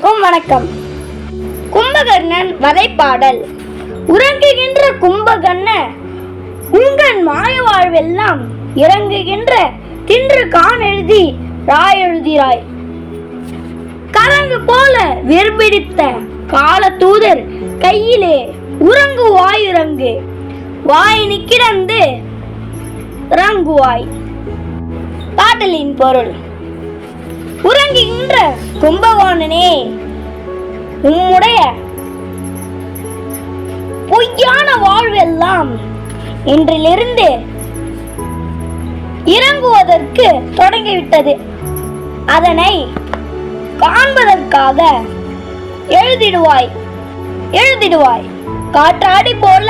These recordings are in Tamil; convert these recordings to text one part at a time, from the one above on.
வணக்கம். கும்பகர்ணன் வதைப்பாடல். உறங்குகின்ற கும்பகர்ண உங்கள் மாய வாழ்வெல்லாம் இறங்குகின்ற தின்று கான் எழுதி ராய் எழுதிராய். கரங்கு போல வெறுபிடித்த கால தூதர் கையிலே உறங்கு வாயுறங்கு வாய் கிடந்து இறங்குவாய். பாடலின் பொருள். உறங்குகின்ற கும்பகோணனே உம்முடைய பொய்யான வாழ்வெல்லாம் இன்றிலிருந்து இறங்குவதற்கு தொடங்கிவிட்டது. அதனை காண்பதற்காக எழுதிடுவாய் எழுதிடுவாய். காற்றாடி போல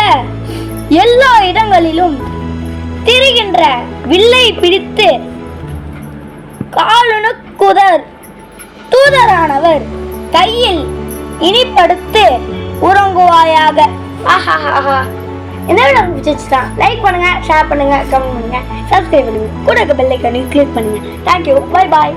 எல்லா இடங்களிலும் திரிகின்ற வில்லை பிடித்து குதர். தூதரானவர் கையில் இனிப்படுத்து உறங்குவாயாக. ஆஹாஹாஹா. இந்த வீடியோ உங்களுக்கு லைக் பண்ணுங்க ஷேர் பண்ணுங்க கமெண்ட் பண்ணுங்க சப்ஸ்கிரைப் பண்ணுங்க. கூட இருக்க பெல் ஐக்கானையும் கிளிக் பண்ணுங்க. Thank you bye bye